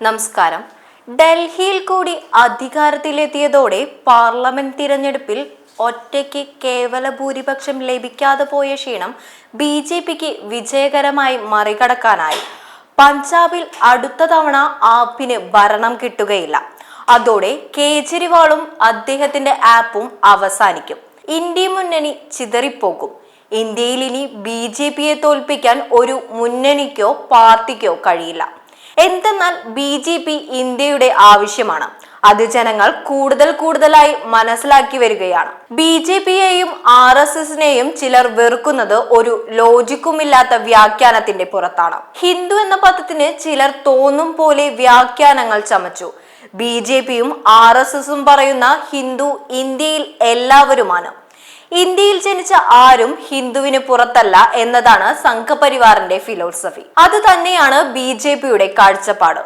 നമസ്കാരം. ഡൽഹിയിൽ കൂടി അധികാരത്തിലെത്തിയതോടെ പാർലമെന്റ് തിരഞ്ഞെടുപ്പിൽ ഒറ്റയ്ക്ക് കേവല ഭൂരിപക്ഷം ലഭിക്കാതെ പോയ ക്ഷീണം ബി ജെ പിക്ക് വിജയകരമായി മറികടക്കാനായി. പഞ്ചാബിൽ അടുത്ത തവണ ആപ്പിന് ഭരണം കിട്ടുകയില്ല. അതോടെ കേജ്രിവാളും അദ്ദേഹത്തിന്റെ ആപ്പും അവസാനിക്കും. ഇന്ത്യ മുന്നണി ചിതറിപ്പോകും. ഇന്ത്യയിൽ ഇനി ബി ജെ പിയെ തോൽപ്പിക്കാൻ ഒരു മുന്നണിക്കോ പാർട്ടിക്കോ കഴിയില്ല. എന്തെന്നാൽ ബി ജെ പി ഇന്ത്യയുടെ ആവശ്യമാണ്. അത് ജനങ്ങൾ കൂടുതൽ കൂടുതലായി മനസ്സിലാക്കി വരികയാണ്. ബി ജെ പിയെയും ആർ എസ് എസിനെയും ചിലർ വെറുക്കുന്നത് ഒരു ലോജിക്കുമില്ലാത്ത വ്യാഖ്യാനത്തിന്റെ പുറത്താണ്. ഹിന്ദു എന്ന പദത്തിന് ചിലർ തോന്നും പോലെ വ്യാഖ്യാനങ്ങൾ ചമച്ചു. ബി ജെ പിയും ആർ എസ് എസും പറയുന്ന ഹിന്ദു ഇന്ത്യയിൽ എല്ലാവരുമാണ്. ഇന്ത്യയിൽ ജനിച്ച ആരും ഹിന്ദുവിന് പുറത്തല്ല എന്നതാണ് സംഘപരിവാറിന്റെ ഫിലോസഫി. അത് തന്നെയാണ് ബി ജെ പിയുടെ കാഴ്ചപ്പാട്.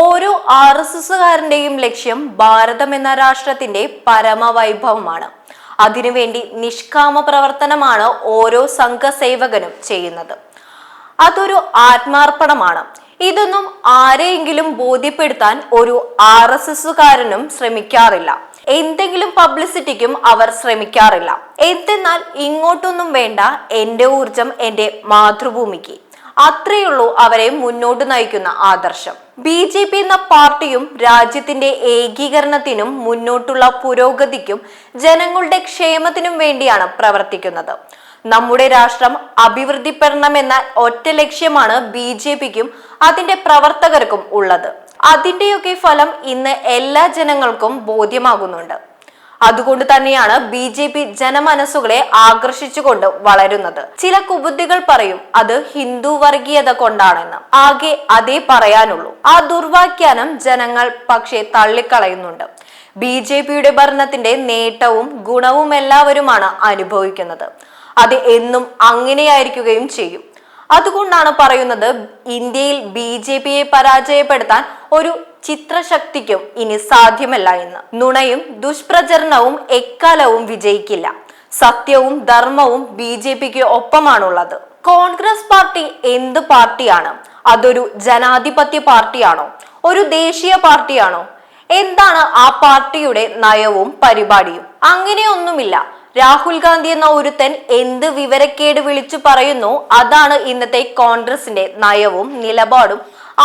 ഓരോ ആർ എസ് എസുകാരന്റെയും ലക്ഷ്യം ഭാരതം എന്ന രാഷ്ട്രത്തിന്റെ പരമവൈഭവമാണ്. അതിനുവേണ്ടി നിഷ്കാമ പ്രവർത്തനമാണ് ഓരോ സംഘസേവകനും ചെയ്യുന്നത്. അതൊരു ആത്മാർപ്പണമാണ്. ഇതൊന്നും ആരെയെങ്കിലും ബോധ്യപ്പെടുത്താൻ ഒരു ആർ എസ് എസുകാരനും ശ്രമിക്കാറില്ല. എന്തെങ്കിലും പബ്ലിസിറ്റിക്കും അവർ ശ്രമിക്കാറില്ല. എന്തെന്നാൽ ഇങ്ങോട്ടൊന്നും വേണ്ട എന്റെ ഊർജം എന്റെ മാതൃഭൂമിക്ക്. അത്രയുള്ളൂ അവരെ മുന്നോട്ട് നയിക്കുന്ന ആദർശം. ബി ജെ പി എന്ന പാർട്ടിയും രാജ്യത്തിന്റെ ഏകീകരണത്തിനും മുന്നോട്ടുള്ള പുരോഗതിക്കും ജനങ്ങളുടെ ക്ഷേമത്തിനും വേണ്ടിയാണ് പ്രവർത്തിക്കുന്നത്. നമ്മുടെ രാഷ്ട്രം അഭിവൃദ്ധിപ്പെടണമെന്ന ഒറ്റ ലക്ഷ്യമാണ് ബി ജെ പിക്കും അതിന്റെ പ്രവർത്തകർക്കും ഉള്ളത്. അതിന്റെയൊക്കെ ഫലം ഇന്ന് എല്ലാ ജനങ്ങൾക്കും ബോധ്യമാകുന്നുണ്ട്. അതുകൊണ്ട് തന്നെയാണ് ബി ജെ പി ജനമനസ്സുകളെ ആകർഷിച്ചുകൊണ്ട് വളരുന്നത്. ചില കുബുദ്ധികൾ പറയും അത് ഹിന്ദു വർഗീയത കൊണ്ടാണെന്ന്. ആകെ അതേ പറയാനുള്ളൂ. ആ ദുർവാഖ്യാനം ജനങ്ങൾ പക്ഷേ തള്ളിക്കളയുന്നുണ്ട്. ബി ജെ പിയുടെ ഭരണത്തിന്റെ നേട്ടവും ഗുണവും എല്ലാവരുമാണ് അനുഭവിക്കുന്നത്. അത് എന്നും അങ്ങനെയായിരിക്കുകയും ചെയ്യും. അതുകൊണ്ടാണ് പറയുന്നത് ഇന്ത്യയിൽ ബി ജെ പിയെ പരാജയപ്പെടുത്താൻ ഒരു ചിത്രശക്തിക്കും ഇനി സാധ്യമല്ല എന്ന്. നുണയും ദുഷ്പ്രചരണവും എക്കാലവും വിജയിക്കില്ല. സത്യവും ധർമ്മവും ബി ജെ പിക്ക് ഒപ്പമാണുള്ളത്. കോൺഗ്രസ് പാർട്ടി എന്ത് പാർട്ടിയാണ്? അതൊരു ജനാധിപത്യ പാർട്ടിയാണോ? ഒരു ദേശീയ പാർട്ടിയാണോ? എന്താണ് ആ പാർട്ടിയുടെ നയവും പരിപാടിയും? അങ്ങനെയൊന്നുമില്ല. രാഹുൽ ഗാന്ധി എന്ന ഒരുത്തൻ എന്ത് വിവരക്കേട് വിളിച്ചു പറയുന്നു? അതാണ് ഇന്നത്തെ കോൺഗ്രസിന്റെ നയവും നിലപാടും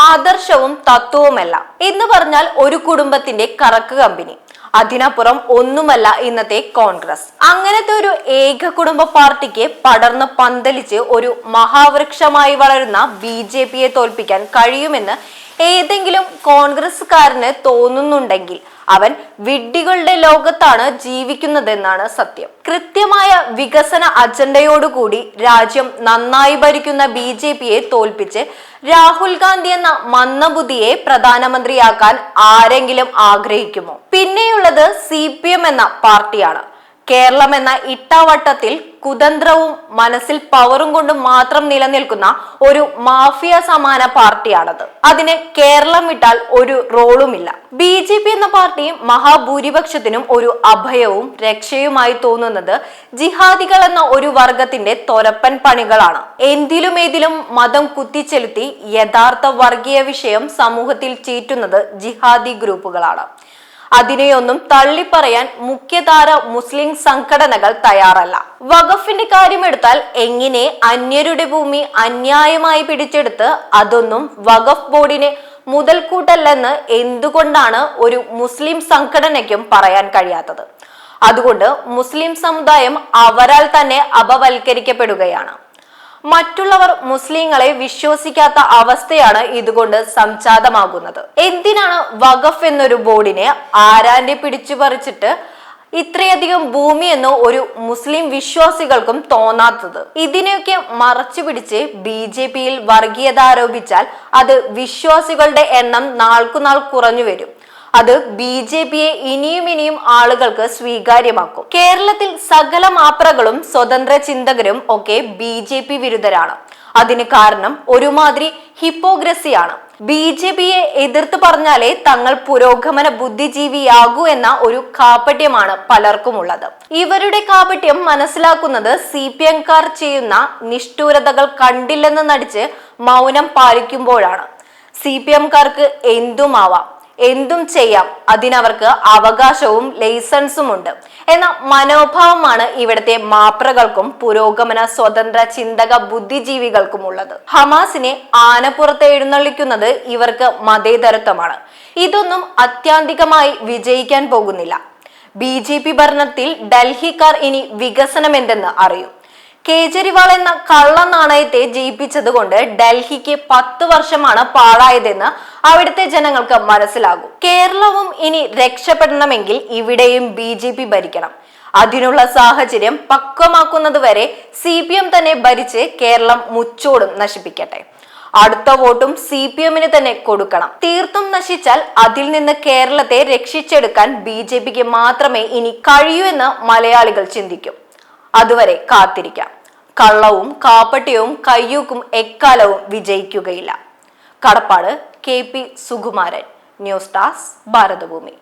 ആദർശവും തത്വവുമല്ല. എന്ന് പറഞ്ഞാൽ ഒരു കുടുംബത്തിന്റെ കറക്ക് കമ്പനി. അതിനപ്പുറം ഒന്നുമല്ല ഇന്നത്തെ കോൺഗ്രസ്. അങ്ങനത്തെ ഒരു ഏക കുടുംബ പാർട്ടിക്ക് പടർന്ന് പന്തലിച്ച് ഒരു മഹാവൃക്ഷമായി വളരുന്ന ബി ജെ പിയെ തോൽപ്പിക്കാൻ കഴിയുമെന്ന് ഏതെങ്കിലും കോൺഗ്രസ്സുകാരന് തോന്നുന്നുണ്ടെങ്കിൽ അവൻ വിഡ്ഢികളുടെ ലോകത്താണ് ജീവിക്കുന്നതെന്നാണ് സത്യം. കൃത്യമായ വികസന അജണ്ടയോടുകൂടി രാജ്യം നന്നായി ഭരിക്കുന്ന ബി ജെ പിയെ തോൽപ്പിച്ച് രാഹുൽ ഗാന്ധി എന്ന മന്ദബുദ്ധിയെ പ്രധാനമന്ത്രിയാക്കാൻ ആരെങ്കിലും ആഗ്രഹിക്കുമോ? പിന്നെയുള്ളത് സി എന്ന പാർട്ടിയാണ്. കേരളം എന്ന ഇട്ടാവട്ടത്തിൽ കുതന്ത്രവും മനസ്സിൽ പവറും കൊണ്ട് മാത്രം നിലനിൽക്കുന്ന ഒരു മാഫിയ സമാന പാർട്ടിയാണത്. അതിന് കേരളം വിട്ടാൽ ഒരു റോളുമില്ല. ബി ജെ പി എന്ന പാർട്ടി മഹാഭൂരിപക്ഷത്തിനും ഒരു അഭയവും രക്ഷയുമായി തോന്നുന്നത് ജിഹാദികൾ എന്ന ഒരു വർഗത്തിന്റെ തൊരപ്പൻ പണികളാണ്. എന്തിലും ഏതിലും മതം കുത്തിച്ചെലുത്തി യഥാർത്ഥ വർഗീയ വിഷയം സമൂഹത്തിൽ ചീറ്റുന്നത് ജിഹാദി ഗ്രൂപ്പുകളാണ്. അതിനെയൊന്നും തള്ളിപ്പറയാൻ മുഖ്യധാര മുസ്ലിം സംഘടനകൾ തയ്യാറല്ല. വഖഫിന്റെ കാര്യമെടുത്താൽ എങ്ങനെ അന്യരുടെ ഭൂമി അന്യായമായി പിടിച്ചെടുത്ത് അതൊന്നും വഖഫ് ബോർഡിന് മുതൽക്കൂട്ടല്ലെന്ന് എന്തുകൊണ്ടാണ് ഒരു മുസ്ലിം സംഘടനയ്ക്കും പറയാൻ കഴിയാത്തത്? അതുകൊണ്ട് മുസ്ലിം സമുദായം അവരാൽ തന്നെ അപവൽക്കരിക്കപ്പെടുകയാണ്. മറ്റുള്ളവർ മുസ്ലിങ്ങളെ വിശ്വസിക്കാത്ത അവസ്ഥയാണ് ഇതുകൊണ്ട് സംജാതമാകുന്നത്. എന്തിനാണ് വഖഫ് എന്നൊരു ബോർഡിനെ ആരാന്റെ പിടിച്ചു പറിച്ചിട്ട് ഇത്രയധികം ഭൂമി എന്ന് ഒരു മുസ്ലിം വിശ്വാസികൾക്കും തോന്നാത്തത്? ഇതിനെയൊക്കെ മറച്ചു പിടിച്ച് ബി ജെ പിയിൽ വർഗീയത ആരോപിച്ചാൽ അത് വിശ്വാസികളുടെ എണ്ണം നാൾക്കുനാൾ കുറഞ്ഞു വരും. അത് ബി ജെ പിയെ ഇനിയും ഇനിയും ആളുകൾക്ക് സ്വീകാര്യമാക്കും. കേരളത്തിൽ സകല മാപ്രകളും സ്വതന്ത്ര ചിന്തകരും ഒക്കെ ബി ജെ പി വിരുദ്ധരാണ്. അതിന് കാരണം ഒരുമാതിരി ഹിപ്പോഗ്രസിയാണ് ബി ജെ പിയെ എതിർത്ത് പറഞ്ഞാലേ തങ്ങൾ പുരോഗമന ബുദ്ധിജീവിയാകൂ എന്ന ഒരു കാപട്യമാണ് പലർക്കുമുള്ളത്. ഇവരുടെ കാപട്യം മനസ്സിലാക്കുന്നത് സി പി എംകാർ ചെയ്യുന്ന നിഷ്ഠൂരതകൾ കണ്ടില്ലെന്ന് നടിച്ച് മൗനം പാലിക്കുമ്പോഴാണ്. C P എംകാർക്ക് എന്തുമാവാം? എന്തും ചെയ്യാം. അതിനവർക്ക് അവകാശവും ലൈസൻസും ഉണ്ട് എന്ന മനോഭാവമാണ് ഇവിടുത്തെ മാപ്രകൾക്കും പുരോഗമന സ്വതന്ത്ര ചിന്തക ബുദ്ധിജീവികൾക്കും ഉള്ളത് ഹമാസിനെ ആനപ്പുറത്ത് എഴുന്നള്ളിക്കുന്നത് ഇവർക്ക് മതേതരത്വമാണ്. ഇതൊന്നും അത്യാന്തികമായി വിജയിക്കാൻ പോകുന്നില്ല. ബി ജെ പി ഭരണത്തിൽ ഡൽഹിക്കാർ ഇനി വികസനം എന്തെന്ന് അറിയും. കേജ്രിവാൾ എന്ന കള്ള നാണയത്തെ ജയിപ്പിച്ചത് കൊണ്ട് ഡൽഹിക്ക് പത്ത് വർഷമാണ് പാഴായതെന്ന് അവിടുത്തെ ജനങ്ങൾക്ക് മനസ്സിലാകും. കേരളവും ഇനി രക്ഷപ്പെടണമെങ്കിൽ ഇവിടെയും ബി ജെ പി ഭരിക്കണം. അതിനുള്ള സാഹചര്യം പക്വമാക്കുന്നതുവരെ സി പി എം തന്നെ ഭരിച്ച് കേരളം മുച്ചോടും നശിപ്പിക്കട്ടെ. അടുത്ത വോട്ടും സി പി എമ്മിന് തന്നെ കൊടുക്കണം. തീർത്തും നശിച്ചാൽ അതിൽ നിന്ന് കേരളത്തെ രക്ഷിച്ചെടുക്കാൻ ബി ജെ പിക്ക് മാത്രമേ ഇനി കഴിയൂ എന്ന് മലയാളികൾ ചിന്തിക്കും. അതുവരെ കാത്തിരിക്കാം. കള്ളവും കാപ്പട്യവും കയ്യൂക്കും എക്കാലവും വിജയിക്കുകയില്ല. കടപ്പാട് കെ പി സുകുമാരൻ ന്യൂസ് ടാസ് ഭാരതഭൂമി.